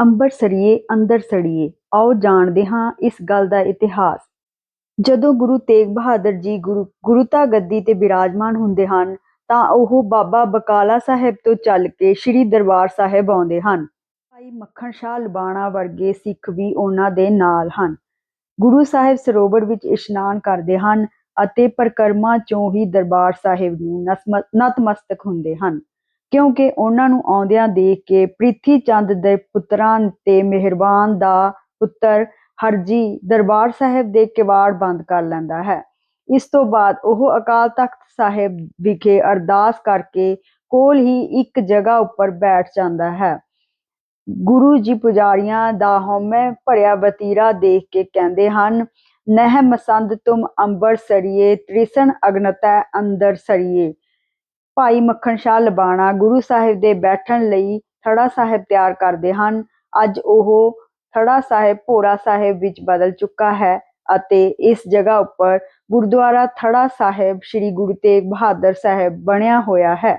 ਅੰਬਰ ਸਰੀਏ, ਅੰਦਰ ਸੜੀਏ। ਆਓ ਜਾਣਦੇ ਹਾਂ ਇਸ ਗੱਲ ਦਾ ਇਤਿਹਾਸ। ਜਦੋਂ ਗੁਰੂ ਤੇਗ ਬਹਾਦਰ ਜੀ ਗੁਰੂ ਗੁਰੂਤਾ ਗੱਦੀ ਤੇ ਬਿਰਾਜਮਾਨ ਹੁੰਦੇ ਹਨ, ਤਾਂ ਉਹ ਬਾਬਾ ਬਕਾਲਾ ਸਾਹਿਬ ਤੋਂ ਚੱਲ ਕੇ ਸ੍ਰੀ ਦਰਬਾਰ ਸਾਹਿਬ ਆਉਂਦੇ ਹਨ। ਭਾਈ ਮੱਖਣ ਸ਼ਾਹ ਲਬਾਣਾ ਵਰਗੇ ਸਿੱਖ ਵੀ ਉਹਨਾਂ ਦੇ ਨਾਲ ਹਨ। ਗੁਰੂ ਸਾਹਿਬ ਸਰੋਵਰ ਵਿੱਚ ਇਸ਼ਨਾਨ ਕਰਦੇ ਹਨ ਅਤੇ ਪਰਿਕਰਮਾ ਚੋਂ ਹੀ ਦਰਬਾਰ ਸਾਹਿਬ ਨੂੰ ਨਸਮ- ਨਤਮਸਤਕ ਹੁੰਦੇ ਹਨ। ਕਿਉਂਕਿ ਉਹਨਾਂ ਨੂੰ ਆਉਂਦਿਆਂ ਦੇਖ ਕੇ ਪ੍ਰਿਥੀ ਚੰਦ ਦੇ ਪੁੱਤਰਾਂ ਤੇ ਮਿਹਰਬਾਨ ਦਾ ਪੁੱਤਰ ਹਰਜੀ ਦਰਬਾਰ ਸਾਹਿਬ ਦੇ ਕਿਵਾੜ ਬੰਦ ਕਰ ਲੈਂਦਾ ਹੈ। ਇਸ ਤੋਂ ਬਾਅਦ ਉਹ ਅਕਾਲ ਤਖਤ ਸਾਹਿਬ ਵਿਖੇ ਅਰਦਾਸ ਕਰਕੇ ਕੋਲ ਹੀ ਇੱਕ ਜਗ੍ਹਾ ਉੱਪਰ ਬੈਠ ਜਾਂਦਾ ਹੈ। ਗੁਰੂ ਜੀ ਪੁਜਾਰੀਆਂ ਦਾ ਹਉਮੈ ਭਰਿਆ ਵਤੀਰਾ ਦੇਖ ਕੇ ਕਹਿੰਦੇ ਹਨ, ਨਹਿ ਮਸੰਦ ਤੁਮ ਅੰਬਰ ਸਰੀਏ, ਤ੍ਰਿਸਣ ਅਗਨਤੈ ਅੰਦਰ ਸਰੀਏ। ਭਾਈ ਮੱਖਣ ਸ਼ਾਹ ਲਬਾਣਾ ਗੁਰੂ ਸਾਹਿਬ ਦੇ ਬੈਠਣ ਲਈ ਥੜਾ ਸਾਹਿਬ ਤਿਆਰ ਕਰਦੇ ਹਨ। ਅੱਜ ਉਹ ਥੜਾ ਸਾਹਿਬ ਭੋਰਾ ਸਾਹਿਬ ਵਿੱਚ ਬਦਲ ਚੁੱਕਾ ਹੈ ਅਤੇ ਇਸ ਜਗ੍ਹਾ ਉੱਪਰ ਗੁਰਦੁਆਰਾ ਥੜਾ ਸਾਹਿਬ ਸ੍ਰੀ ਗੁਰੂ ਤੇਗ ਬਹਾਦਰ ਸਾਹਿਬ ਬਣਿਆ ਹੋਇਆ ਹੈ।